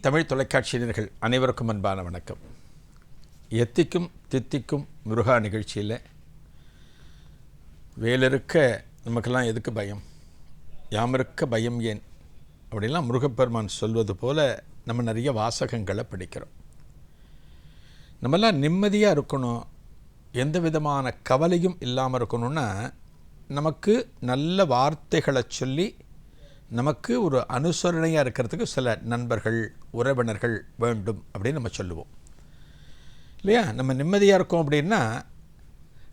தமிழ் தொலைக்காட்சியினர்கள் அனைவருக்கும் அன்பான வணக்கம். எத்திக்கும் தித்திக்கும் முருகா நிகழ்ச்சியில் வேலிருக்க நமக்கெல்லாம் எதுக்கு பயம்? யாமிருக்க பயம் ஏன்? அப்படிலாம் முருகப்பெருமான் சொல்வது போல் நம்ம நிறைய வாசகங்களை படிக்கிறோம். நம்மெல்லாம் நிம்மதியாக இருக்கணும். எந்த விதமான கவலையும் இல்லாமல் இருக்கணும்னா நமக்கு நல்ல வார்த்தைகளை சொல்லி நமக்கு ஒரு அனுசரணையாக இருக்கிறதுக்கு சில நண்பர்கள் உறவினர்கள் வேண்டும் அப்படின்னு நம்ம சொல்லுவோம். இல்லையா? நம்ம நிம்மதியாக இருக்கோம் அப்படின்னா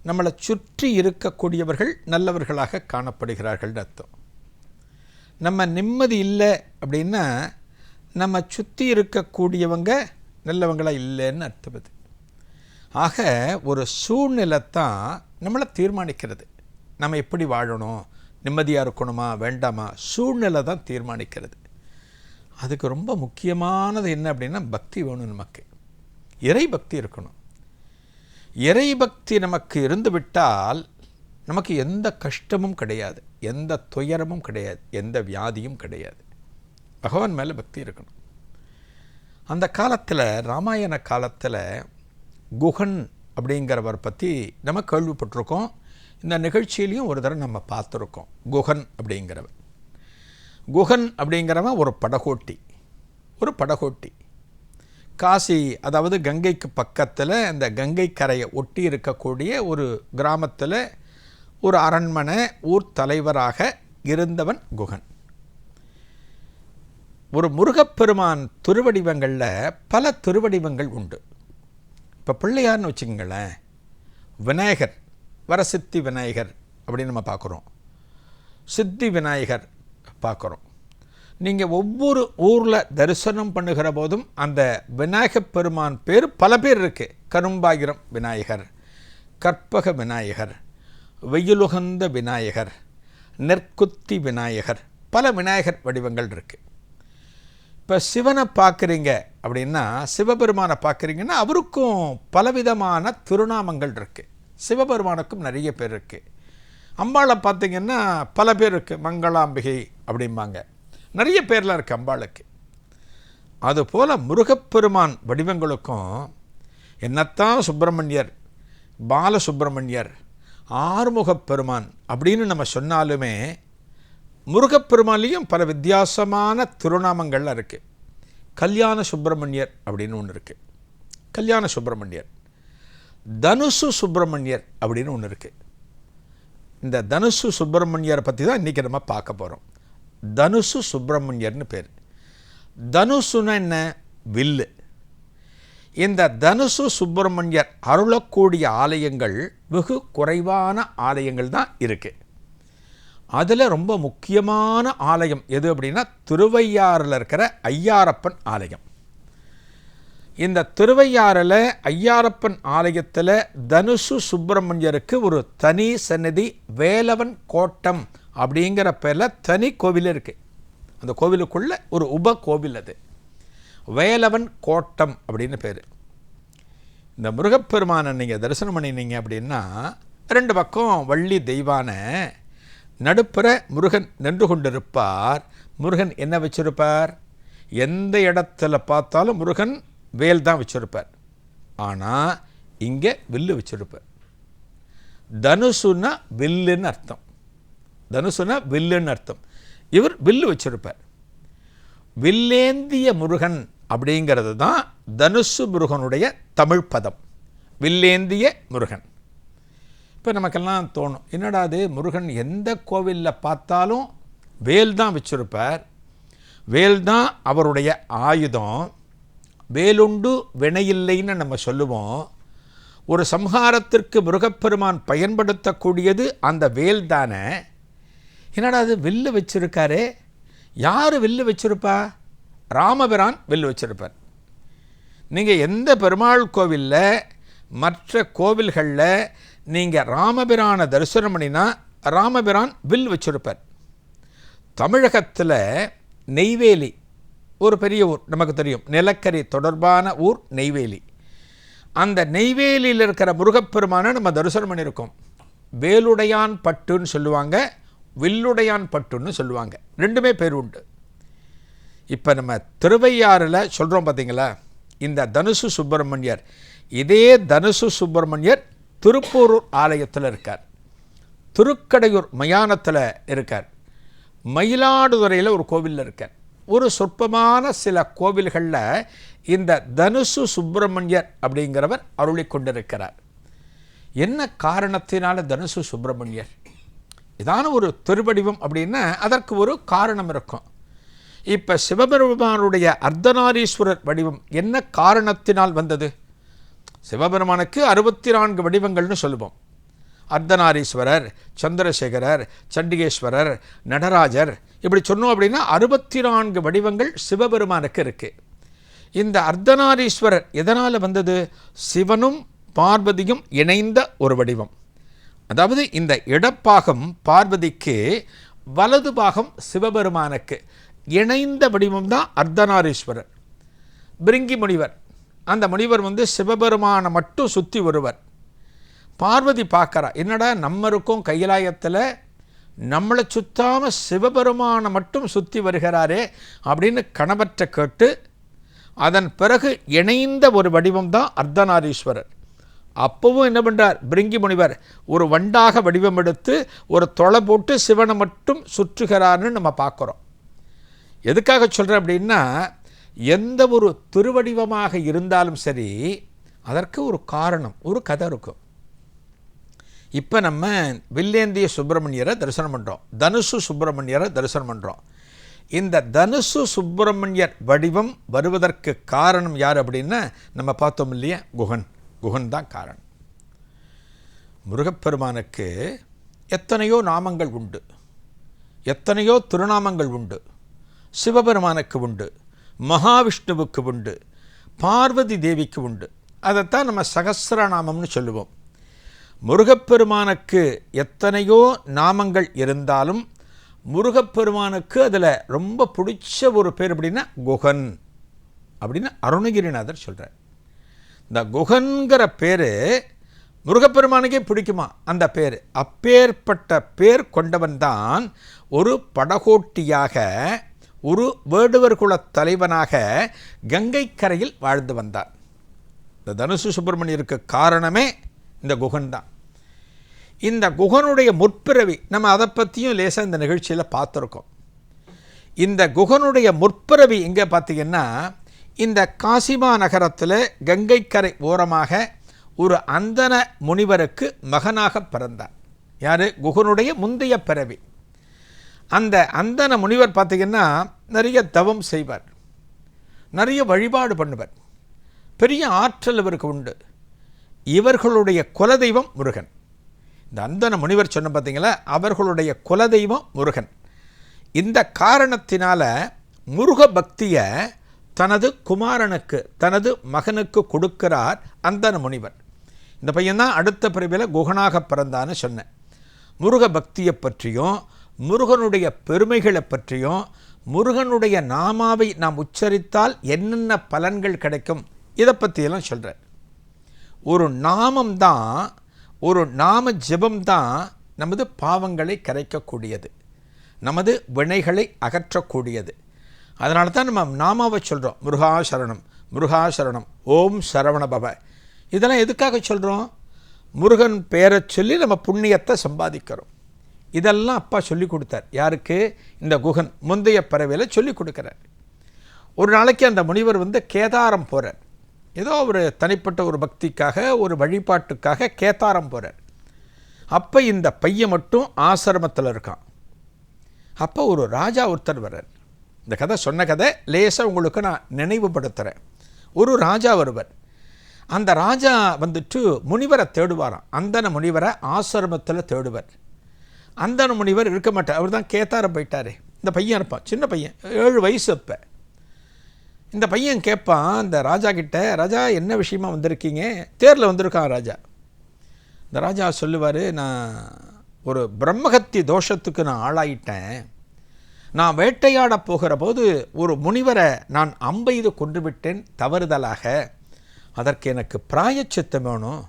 நம்மளை சுற்றி இருக்கக்கூடியவர்கள் நல்லவர்களாக காணப்படுகிறார்கள்னு அர்த்தம். நம்ம நிம்மதி இல்லை அப்படின்னா நம்ம சுற்றி இருக்கக்கூடியவங்க நல்லவங்களா இல்லைன்னு அர்த்தம் அது. ஆக ஒரு சூழ்நிலை தான் நம்மளை தீர்மானிக்கிறது. நம்ம எப்படி வாழணும்? நிம்மதியாக இருக்கணுமா வேண்டாமா? சூழ்நிலை தான் தீர்மானிக்கிறது. அதுக்கு ரொம்ப முக்கியமானது என்ன அப்படின்னா பக்தி வேணும் நமக்கு. இறை பக்தி இருக்கணும். இறை பக்தி நமக்கு இருந்து விட்டால் நமக்கு எந்த கஷ்டமும் கிடையாது. எந்த துயரமும் கிடையாது. எந்த வியாதியும் கிடையாது. பகவான் மேலே பக்தி இருக்கணும். அந்த காலத்தில் ராமாயண காலத்தில் குகன் அப்படிங்கிறவர் பற்றி நம்ம கேள்விப்பட்டிருக்கோம். இந்த நிகழ்ச்சியிலையும் ஒரு தடவை நம்ம பார்த்துருக்கோம். குகன் அப்படிங்கிறவன். குகன் அப்படிங்கிறவன் ஒரு படகோட்டி. ஒரு படகோட்டி. காசி அதாவது கங்கைக்கு பக்கத்தில் அந்த கங்கை கரையை ஒட்டி இருக்கக்கூடிய ஒரு கிராமத்தில் ஒரு அரண்மனை ஊர் தலைவராக இருந்தவன் குகன் ஒரு முருகப்பெருமான் திருவடிவங்களில் பல திருவடிவங்கள் உண்டு. இப்போ பிள்ளையார்னு வச்சுக்கங்களேன் விநாயகர். வரசித்தி விநாயகர் அப்படின்னு நம்ம பார்க்குறோம். சித்தி விநாயகர் பார்க்குறோம். நீங்கள் ஒவ்வொரு ஊரில் தரிசனம் பண்ணுகிற போதும் அந்த விநாயகப் பெருமான் பேர் பல பேர் இருக்குது கரும்பாயிரம் விநாயகர் கற்பக விநாயகர் வெயிலுகந்த விநாயகர் நெற்குத்தி விநாயகர் பல விநாயகர் வடிவங்கள் இருக்குது இப்போ சிவனை பார்க்குறீங்க அப்படின்னா சிவபெருமானை பார்க்குறீங்கன்னா அவருக்கும் பலவிதமான திருநாமங்கள் இருக்குது சிவபெருமானுக்கும் நிறைய பேர் இருக்குது அம்பாளை பார்த்திங்கன்னா பல பேர் இருக்குது மங்களாம்பிகை அப்படிம்பாங்க. நிறைய பேர்லாம் இருக்குது அம்பாளுக்கு. அதுபோல் முருகப்பெருமான் வடிவங்களுக்கும் என்னத்தான் சுப்பிரமணியர் பாலசுப்பிரமணியர் ஆறுமுகப் பெருமான் அப்படின்னு நம்ம சொன்னாலுமே முருகப்பெருமான்லேயும் பல வித்தியாசமான திருநாமங்கள்லாம் இருக்குது கல்யாண சுப்பிரமணியர் அப்படின்னு ஒன்று இருக்குது கல்யாண சுப்பிரமணியர். தனுசு சுப்பிரமணியர் அப்படின்னு ஒன்று இருக்குது இந்த தனுசு சுப்பிரமணியரை பற்றி தான் இன்றைக்கி நம்ம பார்க்க போகிறோம் தனுசு சுப்பிரமணியர்னு பேர். தனுசுன்னா என்ன? வில்லு. இந்த தனுசு சுப்பிரமணியர் அருளக்கூடிய ஆலயங்கள் வெகு குறைவான ஆலயங்கள் தான் இருக்குது அதில் ரொம்ப முக்கியமான ஆலயம் எது அப்படின்னா திருவையாறில் இருக்கிற ஐயாரப்பன் ஆலயம். இந்த திருவையாறில் ஐயாரப்பன் ஆலயத்தில் தனுசு சுப்பிரமணியருக்கு ஒரு தனி சன்னதி வேலவன் கோட்டம் அப்படிங்கிற பேரில் தனி கோவில் இருக்குது அந்த கோவிலுக்குள்ளே ஒரு உப கோவில் அது. வேலவன் கோட்டம் அப்படின்னு பேர். இந்த முருகப்பெருமானை நீங்கள் தரிசனம் பண்ணினீங்க அப்படின்னா ரெண்டு பக்கம் வள்ளி தெய்வான நடுப்புற முருகன் நின்று கொண்டிருப்பார். முருகன் என்ன வச்சிருப்பார்? எந்த இடத்துல பார்த்தாலும் முருகன் வேல் தான் வச்சுருப்பார். ஆனால் இங்கே வில்லு வச்சுருப்பார். தனுசுன்னா வில்லுன்னு அர்த்தம். தனுசுனா வில்லுன்னு அர்த்தம். இவர் வில்லு வச்சுருப்பார். வில்லேந்திய முருகன் அப்படிங்கிறது தான் தனுசு முருகனுடைய தமிழ் பதம். வில்லேந்திய முருகன். இப்போ நமக்கெல்லாம் தோணும் என்னடா அது முருகன் எந்த கோவிலில் பார்த்தாலும் வேல் தான் வச்சுருப்பார். வேல் தான் அவருடைய ஆயுதம். வேலுண்டு வினையில்லைன்னு நம்ம சொல்லுவோம். ஒரு சம்ஹாரத்திற்கு முருகப்பெருமான் பயன்படுத்தக்கூடியது அந்த வேல் தானே. என்னடா அது வில்லு வச்சுருக்காரு? யார் வில்லு வச்சிருப்பா? ராமபிரான் வில்லு வச்சிருப்பார். நீங்கள் எந்த பெருமாள் கோவிலில் மற்ற கோவில்களில் நீங்கள் ராமபிரானை தரிசனம் பண்ணினா ராமபிரான் வில் வச்சுருப்பார். தமிழகத்தில் நெய்வேலி ஒரு பெரிய ஊர் நமக்கு தெரியும். நிலக்கரி தொடர்பான ஊர் நெய்வேலி. அந்த நெய்வேலியில் இருக்கிற முருகப்பெருமானை நம்ம தரிசனம் பண்ணியிருக்கோம். வேலுடையான் பட்டுன்னு சொல்லுவாங்க வில்லுடையான் பட்டுன்னு சொல்லுவாங்க. ரெண்டுமே பேர் உண்டு. இப்போ நம்ம திருவையாறில் சொல்கிறோம் பார்த்தீங்களா இந்த தனுசு சுப்பிரமணியர் இதே தனுசு சுப்பிரமணியர் திருப்பூரூர் ஆலயத்தில் இருக்கார். திருக்கடையூர் மயானத்தில் இருக்கார். மயிலாடுதுறையில் ஒரு கோவிலில் இருக்கார். ஒரு சொற்பமான சில கோவில்களில் இந்த தனுசு சுப்பிரமணியர் அப்படிங்கிறவர் அருளி கொண்டிருக்கிறார். என்ன காரணத்தினால தனுசு சுப்பிரமணியர்? இதான ஒரு திருவடிவம் அப்படின்னா அதற்கு ஒரு காரணம் இருக்கும். இப்போ சிவபெருமானுடைய அர்த்தநாரீஸ்வரர் வடிவம் என்ன காரணத்தினால் வந்தது? சிவபெருமானுக்கு அறுபத்தி நான்கு வடிவங்கள்னு சொல்லுவோம். அர்த்தநாரீஸ்வரர் சந்திரசேகரர் சண்டிகேஸ்வரர் நடராஜர். இப்படி சொன்னோம் அப்படின்னா அறுபத்தி நான்கு வடிவங்கள் சிவபெருமானுக்கு இருக்குது இந்த அர்த்தநாரீஸ்வரர் எதனால் வந்தது? சிவனும் பார்வதியும் இணைந்த ஒரு வடிவம். அதாவது இந்த இடப்பாகம் பார்வதிக்கு வலது பாகம் சிவபெருமானுக்கு இணைந்த வடிவம் தான் அர்த்தநாரீஸ்வரர். பிரிங்கி முனிவர். அந்த முனிவர் வந்து சிவபெருமானை மட்டும் சுற்றி வருவர். பார்வதி பார்க்குறா. என்னடா நம்ம இருக்கோம் கைலாயத்தில் நம்மளை சுத்தாமல் சிவபெருமானை மட்டும் சுற்றி வருகிறாரே அப்படின்னு கணவற்றை கேட்டு அதன் பிறகு இணைந்த ஒரு வடிவம் தான் அர்த்தநாரீஸ்வரர். அப்பவும் என்ன பண்ணுறார் பிரிங்கி முனிவர் ஒரு வண்டாக வடிவம் எடுத்து ஒரு தொலை போட்டு சிவனை மட்டும் சுற்றுகிறார்னு நம்ம பார்க்குறோம். எதுக்காக சொல்கிறேன் அப்படின்னா எந்த ஒரு திருவடிவமாக இருந்தாலும் சரி அதற்கு ஒரு காரணம் ஒரு கதை இருக்கும். இப்போ நம்ம வில்லேந்திய சுப்பிரமணியரை தரிசனம் பண்ணுறோம் தனுசு சுப்பிரமணியரை தரிசனம் பண்ணுறோம் இந்த தனுசு சுப்பிரமணியர் வடிவம் வருவதற்கு காரணம் யார் அப்படின்னா நம்ம பார்த்தோம் இல்லையா குகன். குகன் தான் காரணம். முருகப்பெருமானுக்கு எத்தனையோ நாமங்கள் உண்டு. எத்தனையோ திருநாமங்கள் உண்டு. சிவபெருமானுக்கு உண்டு. மகாவிஷ்ணுவுக்கு உண்டு. பார்வதி தேவிக்கு உண்டு. அதைத்தான் நம்ம சகசிரநாமம்னு சொல்லுவோம். முருகப்பெருமானுக்கு எத்தனையோ நாமங்கள் இருந்தாலும் முருகப்பெருமானுக்கு அதில் ரொம்ப பிடிச்ச ஒரு பேர் அப்படின்னா குகன் அப்படின்னு அருணகிரிநாதர் சொல்கிறார் இந்த குகன்கிற பேர் முருகப்பெருமானுக்கே பிடிக்குமா? அந்த பேர். அப்பேற்பட்ட பேர் கொண்டவன் தான் ஒரு படகோட்டியாக ஒரு வேடுவர் குலத் தலைவனாக கங்கை கரையில் வாழ்ந்து வந்தார் இந்த தனுசு சுப்பிரமணியருக்கு காரணமே இந்த குகன் தான். இந்த குகனுடைய முற்பிறவி நம்ம அதை பற்றியும் லேசாக இந்த நிகழ்ச்சியில் பார்த்துருக்கோம். இந்த குகனுடைய முற்பிறவி எங்கே பார்த்தீங்கன்னா இந்த காசிமா நகரத்தில் கங்கைக்கரை ஓரமாக ஒரு அந்தன முனிவருக்கு மகனாக பிறந்தார். யார்? குகனுடைய முந்தைய பிறவி. அந்த அந்தன முனிவர் பார்த்திங்கன்னா நிறைய தவம் செய்வார். நிறைய வழிபாடு பண்ணுவார். பெரிய ஆற்றல் இவருக்கு உண்டு. இவர்களுடைய குலதெய்வம் முருகன். இந்த அந்தன முனிவர் சொன்ன பார்த்தீங்களா அவர்களுடைய குலதெய்வம் முருகன். இந்த காரணத்தினால முருக பக்தியை தனது குமாரனுக்கு தனது மகனுக்கு கொடுக்கிறார் அந்தன முனிவர் இந்த பையன்தான் அடுத்த பிறவியில் குகனாக பிறந்தான்னு சொன்னேன். முருக பக்தியை பற்றியும் முருகனுடைய பெருமைகளை பற்றியும் முருகனுடைய நாமாவை நாம் உச்சரித்தால் என்னென்ன பலன்கள் கிடைக்கும்? இதை பற்றியெல்லாம் சொல்கிறேன் ஒரு நாமம் தான் ஒரு நாம ஜெபம் தான் நமது பாவங்களை கரைக்கக்கூடியது. நமது வினைகளை அகற்றக்கூடியது. அதனால தான் நம்ம நாமாவை சொல்கிறோம் முருகா சரணம் முருகா சரணம் ஓம் சரவண பவ. இதெல்லாம் எதுக்காக சொல்கிறோம் முருகன் பேரை சொல்லி நம்ம புண்ணியத்தை சம்பாதிக்கிறோம். இதெல்லாம் அப்பா சொல்லி கொடுத்தார். யாருக்கு? இந்த குகன் முந்தைய பறவையில் சொல்லி கொடுக்குறார். ஒரு நாளைக்கு அந்த முனிவர் வந்து கேதாரம் போகிறார் ஏதோ ஒரு தனிப்பட்ட ஒரு பக்திக்காக ஒரு வழிபாட்டுக்காக கேத்தாரம் போகிறார் அப்போ இந்த பையன் மட்டும் ஆசிரமத்தில் இருக்கான். அப்போ ஒரு ராஜா ஒருத்தர் வர்றார். இந்த கதை சொன்ன கதை லேசாக உங்களுக்கு நான் நினைவுபடுத்துகிறேன் ஒரு ராஜா வருவர். அந்த ராஜா வந்துட்டு முனிவரை தேடுவாராம். அந்தன முனிவரை ஆசிரமத்தில் தேடுவர். அந்தன முனிவர் இருக்க மாட்டார். அவர் தான் கேத்தாரம் போயிட்டாரே. இந்த பையன் இருப்பான் சின்ன பையன். ஏழு வயசு அப்போ. இந்த பையன் கேட்பான் இந்த ராஜா கிட்ட ராஜா என்ன விஷயமா வந்திருக்கீங்க? தேரில் வந்திருக்கான் ராஜா. இந்த ராஜா சொல்லுவார் நான் ஒரு பிரம்மகத்தி தோஷத்துக்கு நான் ஆளாயிட்டேன். நான் வேட்டையாட போகிற போது ஒரு முனிவரை நான் அம்பெய்து கொண்டு விட்டேன் தவறுதலாக. அதற்கு எனக்கு பிராயச்சித்தம் வேணும்.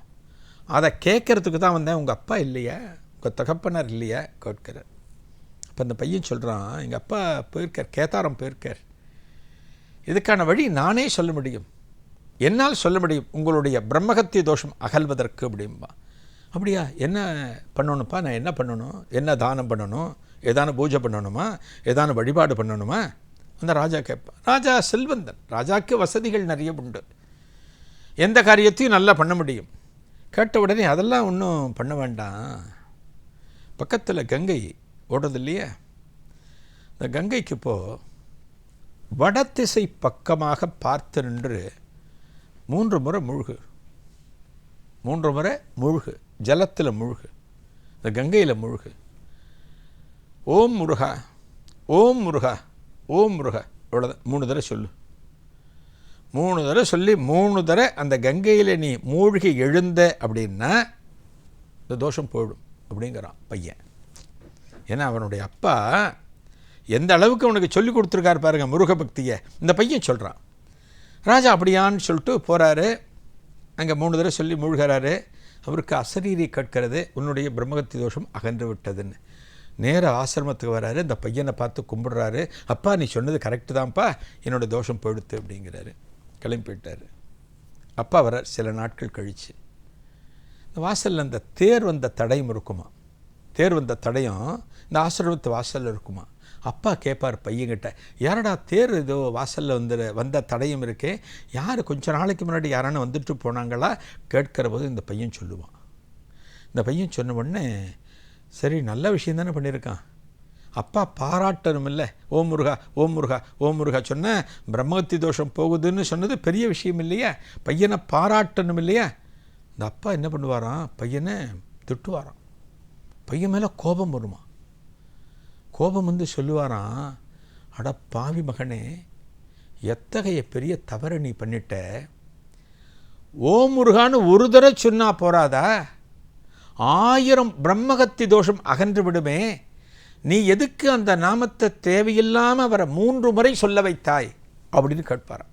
அதை கேட்கறதுக்கு தான் வந்தேன். உங்கள் அப்பா இல்லையா. உங்கள் தகப்பனார் இல்லையா கேட்கிறார். அப்போ அந்த பையன் சொல்கிறான் எங்கள் அப்பா போயிருக்கார் கேதாரம் போயிருக்கார். இதுக்கான வழி நானே சொல்ல முடியும். என்னால் சொல்ல முடியும் உங்களுடைய பிரம்மகத்திய தோஷம் அகல்வதற்கு அப்படிம்பா. அப்படியா என்ன பண்ணணும்ப்பா? நான் என்ன பண்ணணும்? என்ன தானம் பண்ணணும்? ஏதான பூஜை பண்ணணுமா? ஏதான வழிபாடு பண்ணணுமா? அந்த ராஜா கேட்பான் ராஜா செல்வந்தன் ராஜாக்கு வசதிகள் நிறைய உண்டு. எந்த காரியத்தையும் நல்லா பண்ண முடியும். கேட்ட உடனே அதெல்லாம் ஒன்றும் பண்ண வேண்டாம். பக்கத்தில் கங்கை ஓடுறது இல்லையா? இந்த கங்கைக்கு இப்போது வடதிசை பக்கமாக பார்த்து நின்று மூன்று முறை முழுகு. மூன்று முறை முழுகு. ஜலத்தில் முழுகு. இந்த கங்கையில் முழுகு. ஓம் முருகா. ஓம் முருகா. ஓம் முருகா. இவ்வளோதான் மூணு தடவை சொல்லு. மூணு தடவை சொல்லி மூணு தடவை அந்த கங்கையில் நீ மூழ்கி எழுந்த அப்படின்னா இந்த தோஷம் போயிடும் அப்படிங்கிறான் பையன். ஏன்னா அவனுடைய அப்பா எந்த அளவுக்கு அவனுக்கு சொல்லி கொடுத்துருக்காரு பாருங்க முருகபக்தியை. இந்த பையன் சொல்கிறான் ராஜா அப்படியான்னு சொல்லிட்டு போகிறாரு அங்கே மூணு தடவை சொல்லி மூழ்கிறாரு. அவருக்கு அசரீரி கேட்கிறது உன்னுடைய பிரம்மகத்தி தோஷம் அகன்று விட்டதுன்னு. நேர ஆசிரமத்துக்கு வராரு. இந்த பையனை பார்த்து கும்பிடுறாரு. அப்பா நீ சொன்னது கரெக்டு தான்ப்பா. என்னோடய தோஷம் போயிடுத்து அப்படிங்கிறாரு. கிளம்பி போயிட்டார். அப்பா வர சில நாட்கள் கழிச்சு. இந்த வாசலில் அந்த தேர் வந்த தடையும் இருக்குமா? தேர் வந்த தடையும் இந்த ஆசிரமத்து வாசலில் இருக்குமா? அப்பா கேட்பார் பையன்கிட்ட யாரடா தேர் ஏதோ வாசலில் வந்து வந்த தடையும் இருக்கே யார் கொஞ்ச நாளைக்கு முன்னாடி யாரானு வந்துட்டு போனாங்களா? கேட்கிற போது இந்த பையன் சொல்லுவான். இந்த பையன் சொன்ன உடனே சரி நல்ல விஷயம் தானே பண்ணியிருக்கான் அப்பா பாராட்டணும் இல்லை. ஓம் முருகா ஓம் முருகா ஓம் முருகா சொன்ன பிரம்மகத்தி தோஷம் போகுதுன்னு சொன்னது பெரிய விஷயம் இல்லையா? பையனை பாராட்டணும் இல்லையா? இந்த அப்பா என்ன பண்ணுவாராம்? பையனை திட்டுவாராம். பையன் மேலே கோபம் வருமா? கோபம் வந்து சொல்லுவாராம் அட பாவி மகனே எத்தகைய பெரிய தவறை நீ பண்ணிட்ட? ஓம் முருகான்னு ஒரு தடவை சொன்னால் போறாதா? ஆயிரம் பிரம்மகத்தி தோஷம் அகன்று விடுமே நீ எதுக்கு அந்த நாமத்தை தேவையில்லாமல் அவரை மூன்று முறை சொல்ல வைத்தாய்? அப்படின்னு கேட்பாராம்.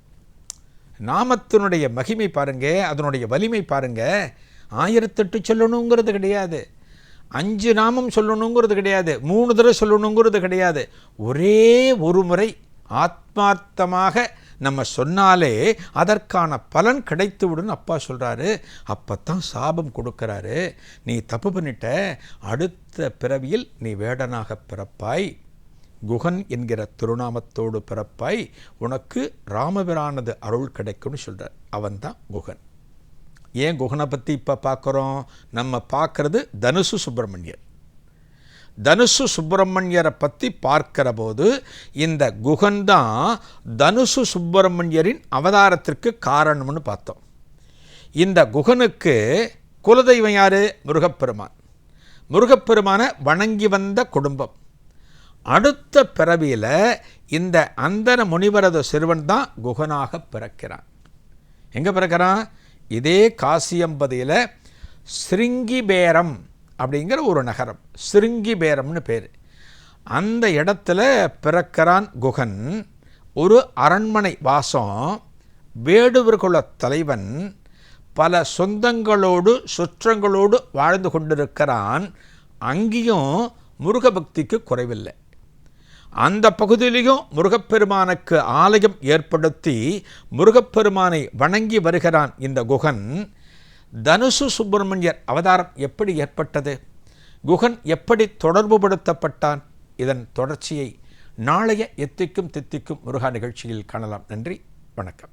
நாமத்தினுடைய மகிமை பாருங்க அதனுடைய வலிமை பாருங்க ஆயிரத்தெட்டு சொல்லணுங்கிறது கிடையாது. அஞ்சு நாமம் சொல்லணுங்கிறது கிடையாது மூணு தடவை சொல்லணுங்கிறது கிடையாது. ஒரே ஒரு முறை ஆத்மார்த்தமாக நம்ம சொன்னாலே அதற்கான பலன் கிடைத்து விடுன்னு அப்பா சொல்கிறாரு அப்போ தான் சாபம் கொடுக்குறாரு. நீ தப்பு பண்ணிட்ட அடுத்த பிறவியில் நீ வேடனாக பிறப்பாய். குகன் என்கிற திருநாமத்தோடு பிறப்பாய். உனக்கு ராமபிரானது அருள் கிடைக்கும்னு சொல்கிறார் அவன்தான் குகன். ஏன் குகனை பற்றி இப்போ பார்க்குறோம்? நம்ம பார்க்குறது தனுசு சுப்பிரமணியர். தனுசு சுப்பிரமணியரை பற்றி பார்க்கிற போது இந்த குகன் தான் தனுசு சுப்பிரமணியரின் அவதாரத்திற்கு காரணம்னு பார்த்தோம். இந்த குகனுக்கு குலதெய்வம் யார்? முருகப்பெருமான். முருகப்பெருமானை வணங்கி வந்த குடும்பம். அடுத்த பிறவியில் இந்த அந்தன முனிவரது சிறுவன் தான் குகனாக பிறக்கிறான். எங்கே பிறக்கிறான்? இதே காசியம்பதியில் ஸ்ருங்கிபேரம் அப்படிங்கிற ஒரு நகரம். ஸ்ருங்கிபேரம்னு பேர். அந்த இடத்துல பிறக்கிறான் குகன். ஒரு அரண்மனை வாசம். வேடுவர்குல தலைவன் பல சொந்தங்களோடு சுற்றங்களோடு வாழ்ந்து கொண்டிருக்கிறான். அங்கேயும் முருகபக்திக்கு குறைவில்லை. அந்த பகுதியிலையும் முருகப்பெருமானுக்கு ஆலயம் ஏற்படுத்தி முருகப்பெருமானை வணங்கி வருகிறான் இந்த குகன். தனுசு சுப்பிரமணியர் அவதாரம் எப்படி ஏற்பட்டது? குகன் எப்படி தொடர்புபடுத்தப்பட்டான் இதன் தொடர்ச்சியை நாளைய எத்திக்கும் தித்திக்கும் முருகா நிகழ்ச்சியில் காணலாம். நன்றி வணக்கம்.